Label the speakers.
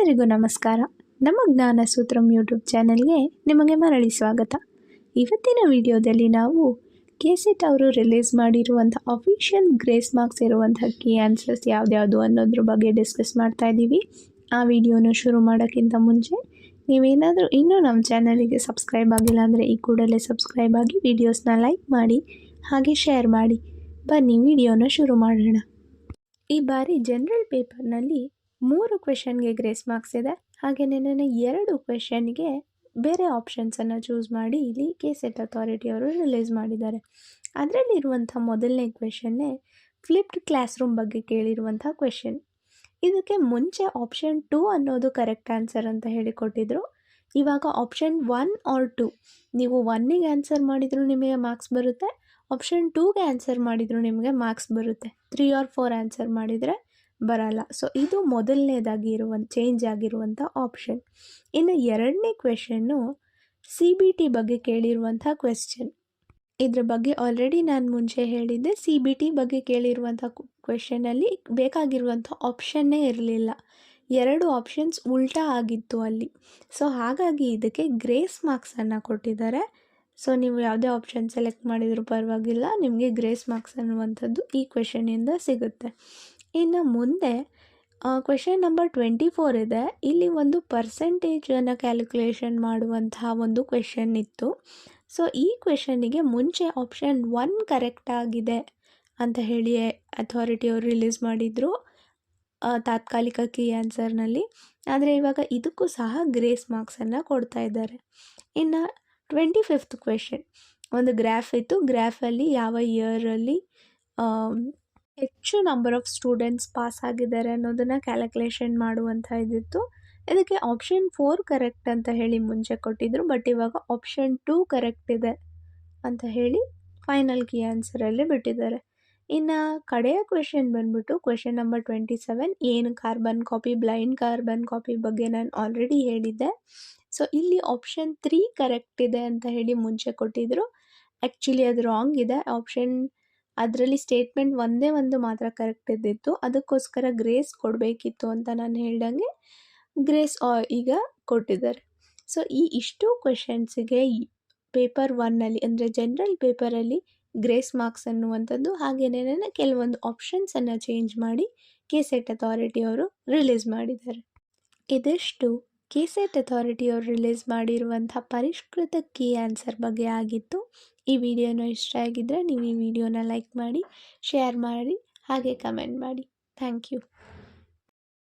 Speaker 1: ಎಲ್ಲರಿಗೂ ನಮಸ್ಕಾರ. ನಮ್ಮ ಜ್ಞಾನ ಸೂತ್ರಂ ಯೂಟ್ಯೂಬ್ ಚಾನೆಲ್ಗೆ ನಿಮಗೆ ಮರಳಿ ಸ್ವಾಗತ. ಇವತ್ತಿನ ವಿಡಿಯೋದಲ್ಲಿ ನಾವು ಕೆಸೆಟ್ ಅವರು ರಿಲೀಸ್ ಮಾಡಿರುವಂಥ ಅಫಿಷಿಯಲ್ ಗ್ರೇಸ್ ಮಾರ್ಕ್ಸ್ ಇರುವಂಥ ಕೀ ಆನ್ಸರ್ಸ್ ಯಾವ್ದ್ಯಾವುದು ಅನ್ನೋದ್ರ ಬಗ್ಗೆ ಡಿಸ್ಕಸ್ ಮಾಡ್ತಾ ಇದ್ದೀವಿ. ಆ ವಿಡಿಯೋನ ಶುರು ಮಾಡೋಕ್ಕಿಂತ ಮುಂಚೆ ನೀವೇನಾದರೂ ಇನ್ನೂ ನಮ್ಮ ಚಾನಲಿಗೆ ಸಬ್ಸ್ಕ್ರೈಬ್ ಆಗಿಲ್ಲ ಅಂದರೆ ಈ ಕೂಡಲೇ ಸಬ್ಸ್ಕ್ರೈಬ್ ಆಗಿ ವಿಡಿಯೋಸ್ನ ಲೈಕ್ ಮಾಡಿ, ಹಾಗೆ ಶೇರ್ ಮಾಡಿ. ಬನ್ನಿ ವಿಡಿಯೋನ ಶುರು ಮಾಡೋಣ. ಈ ಬಾರಿ ಜನರಲ್ ಪೇಪರ್ನಲ್ಲಿ ಮೂರು ಕ್ವೆಶನ್ಗೆ ಗ್ರೇಸ್ ಮಾರ್ಕ್ಸ್ ಇದೆ. ಹಾಗೆ ನನ್ನ ಎರಡು ಕ್ವೆಶನ್ಗೆ ಬೇರೆ ಆಪ್ಷನ್ಸನ್ನು ಚೂಸ್ ಮಾಡಿ ಇಲ್ಲಿ ಕೆ ಸೆಟ್ ಅಥಾರಿಟಿ ಅವರು ರಿಲೀಸ್ ಮಾಡಿದ್ದಾರೆ. ಅದರಲ್ಲಿರುವಂಥ ಮೊದಲನೇ ಕ್ವೆಶನ್ನೇ ಫ್ಲಿಪ್ಡ್ ಕ್ಲಾಸ್ ರೂಮ್ ಬಗ್ಗೆ ಕೇಳಿರುವಂಥ ಕ್ವೆಶನ್ ಇದಕ್ಕೆ ಮುಂಚೆ ಆಪ್ಷನ್ ಟೂ ಅನ್ನೋದು ಕರೆಕ್ಟ್ ಆನ್ಸರ್ ಅಂತ ಹೇಳಿಕೊಟ್ಟಿದ್ರು. ಇವಾಗ ಆಪ್ಷನ್ ಒನ್ ಆರ್ ಟು ನೀವು ಒನ್ನಿಗೆ ಆನ್ಸರ್ ಮಾಡಿದರೂ ನಿಮಗೆ ಮಾರ್ಕ್ಸ್ ಬರುತ್ತೆ ಆಪ್ಷನ್ ಟೂಗೆ ಆನ್ಸರ್ ಮಾಡಿದರೂ ನಿಮಗೆ ಮಾರ್ಕ್ಸ್ ಬರುತ್ತೆ. ತ್ರೀ ಆರ್ ಫೋರ್ ಆನ್ಸರ್ ಮಾಡಿದರೆ ಬರಲ್ಲ. ಸೊ ಇದು ಮೊದಲನೇದಾಗಿ ಇರುವ ಚೇಂಜ್ ಆಗಿರುವಂಥ ಆಪ್ಷನ್ ಇನ್ನು ಎರಡನೇ ಕ್ವೆಶನ್ನು ಸಿ ಬಿ ಟಿ ಬಗ್ಗೆ ಕೇಳಿರುವಂಥ ಕ್ವೆಶ್ಚನ್ ಇದ್ರ ಬಗ್ಗೆ ಆಲ್ರೆಡಿ ನಾನು ಮುಂಚೆ ಹೇಳಿದ್ದೆ ಸಿ ಬಿ ಟಿ ಬಗ್ಗೆ ಕೇಳಿರುವಂಥ ಕ್ವೆಶನಲ್ಲಿ ಬೇಕಾಗಿರುವಂಥ ಆಪ್ಷನ್ನೇ ಇರಲಿಲ್ಲ. ಎರಡು ಆಪ್ಷನ್ಸ್ ಉಲ್ಟಾ ಆಗಿತ್ತು ಅಲ್ಲಿ. ಸೊ ಹಾಗಾಗಿ ಇದಕ್ಕೆ ಗ್ರೇಸ್ ಮಾರ್ಕ್ಸನ್ನು ಕೊಟ್ಟಿದ್ದಾರೆ. ಸೊ ನೀವು ಯಾವುದೇ ಆಪ್ಷನ್ ಸೆಲೆಕ್ಟ್ ಮಾಡಿದರೂ ಪರವಾಗಿಲ್ಲ, ನಿಮಗೆ ಗ್ರೇಸ್ ಮಾರ್ಕ್ಸ್ ಅನ್ನುವಂಥದ್ದು ಈ ಕ್ವೆಶನಿಂದ ಸಿಗುತ್ತೆ. ಇನ್ನು ಮುಂದೆ ಕ್ವೆಶನ್ ನಂಬರ್ ಟ್ವೆಂಟಿ ಫೋರ್ ಇದೆ. ಇಲ್ಲಿ ಒಂದು ಪರ್ಸೆಂಟೇಜನ್ನು ಕ್ಯಾಲ್ಕುಲೇಷನ್ ಮಾಡುವಂತಹ ಒಂದು ಕ್ವೆಶನ್ ಇತ್ತು. ಸೊ ಈ ಕ್ವೆಶನಿಗೆ ಮುಂಚೆ ಆಪ್ಷನ್ ಒನ್ ಕರೆಕ್ಟ್ ಆಗಿದೆ ಅಂತ ಹೇಳಿ ಅಥಾರಿಟಿಯವರು ರಿಲೀಸ್ ಮಾಡಿದರು ತಾತ್ಕಾಲಿಕ ಕೀ ಆನ್ಸರ್ನಲ್ಲಿ ಆದರೆ ಇವಾಗ ಇದಕ್ಕೂ ಸಹ ಗ್ರೇಸ್ ಮಾರ್ಕ್ಸನ್ನು ಕೊಡ್ತಾ ಇದ್ದಾರೆ. ಇನ್ನು ಟ್ವೆಂಟಿ ಫಿಫ್ತ್ ಕ್ವೆಶನ್ ಒಂದು ಗ್ರಾಫ್ ಇತ್ತು. ಗ್ರಾಫಲ್ಲಿ ಯಾವ ಇಯರಲ್ಲಿ ಹೆಚ್ಚು ನಂಬರ್ ಆಫ್ ಸ್ಟೂಡೆಂಟ್ಸ್ ಪಾಸ್ ಆಗಿದ್ದಾರೆ ಅನ್ನೋದನ್ನು ಕ್ಯಾಲ್ಕುಲೇಷನ್ ಮಾಡುವಂಥ ಇದಿತ್ತು. ಇದಕ್ಕೆ ಆಪ್ಷನ್ ಫೋರ್ ಕರೆಕ್ಟ್ ಅಂತ ಹೇಳಿ ಮುಂಚೆ ಕೊಟ್ಟಿದ್ದರು ಬಟ್ ಇವಾಗ ಆಪ್ಷನ್ ಟೂ ಕರೆಕ್ಟ್ ಇದೆ ಅಂತ ಹೇಳಿ ಫೈನಲ್ ಕೀ ಆನ್ಸರಲ್ಲಿ ಬಿಟ್ಟಿದ್ದಾರೆ. ಇನ್ನು ಕಡೆಯ ಕ್ವೆಶನ್ ಬಂದ್ಬಿಟ್ಟು ಕ್ವೆಶನ್ ನಂಬರ್ ಟ್ವೆಂಟಿ ಸೆವೆನ್ ಏನು carbon copy blind carbon copy ಬಗ್ಗೆ ನಾನು ಆಲ್ರೆಡಿ ಹೇಳಿದ್ದೆ. ಸೊ ಇಲ್ಲಿ ಆಪ್ಷನ್ ತ್ರೀ ಕರೆಕ್ಟ್ ಇದೆ ಅಂತ ಹೇಳಿ ಮುಂಚೆ ಕೊಟ್ಟಿದ್ದರು ಆ್ಯಕ್ಚುಲಿ ಅದು ರಾಂಗ್ ಇದೆ. ಆಪ್ಷನ್ ಅದರಲ್ಲಿ ಸ್ಟೇಟ್ಮೆಂಟ್ ಒಂದೇ ಒಂದು ಮಾತ್ರ ಕರೆಕ್ಟ್ ಇದ್ದಿತ್ತು. ಅದಕ್ಕೋಸ್ಕರ ಗ್ರೇಸ್ ಕೊಡಬೇಕಿತ್ತು ಅಂತ ನಾನು ಹೇಳ್ದಂಗೆ ಗ್ರೇಸ್ ಈಗ ಕೊಟ್ಟಿದ್ದಾರೆ. ಸೊ ಈ ಇಷ್ಟು ಕ್ವೆಶನ್ಸಿಗೆ ಪೇಪರ್ ಒನ್ನಲ್ಲಿ ಅಂದರೆ ಜನರಲ್ ಪೇಪರಲ್ಲಿ ಗ್ರೇಸ್ ಮಾರ್ಕ್ಸ್ ಅನ್ನುವಂಥದ್ದು ಹಾಗೇನೇ ಕೆಲವೊಂದು ಆಪ್ಷನ್ಸನ್ನು ಚೇಂಜ್ ಮಾಡಿ ಕೆ ಸೆಟ್ ಅಥಾರಿಟಿಯವರು ರಿಲೀಸ್ ಮಾಡಿದ್ದಾರೆ. ಇದಿಷ್ಟು? ಕೆ ಸೆಟ್ ಅಥಾರಿಟಿಯವರು ರಿಲೀಸ್ ಮಾಡಿರುವಂಥ ಪರಿಷ್ಕೃತ ಕೀ ಆನ್ಸರ್ ಬಗ್ಗೆ ಆಗಿತ್ತು. ಈ ವಿಡಿಯೋನ ಇಷ್ಟ ಆಗಿದ್ದರೆ ನೀವು ಈ ವಿಡಿಯೋನ ಲೈಕ್ ಮಾಡಿ, ಶೇರ್ ಮಾಡಿ, ಹಾಗೆ ಕಮೆಂಟ್ ಮಾಡಿ. Thank you.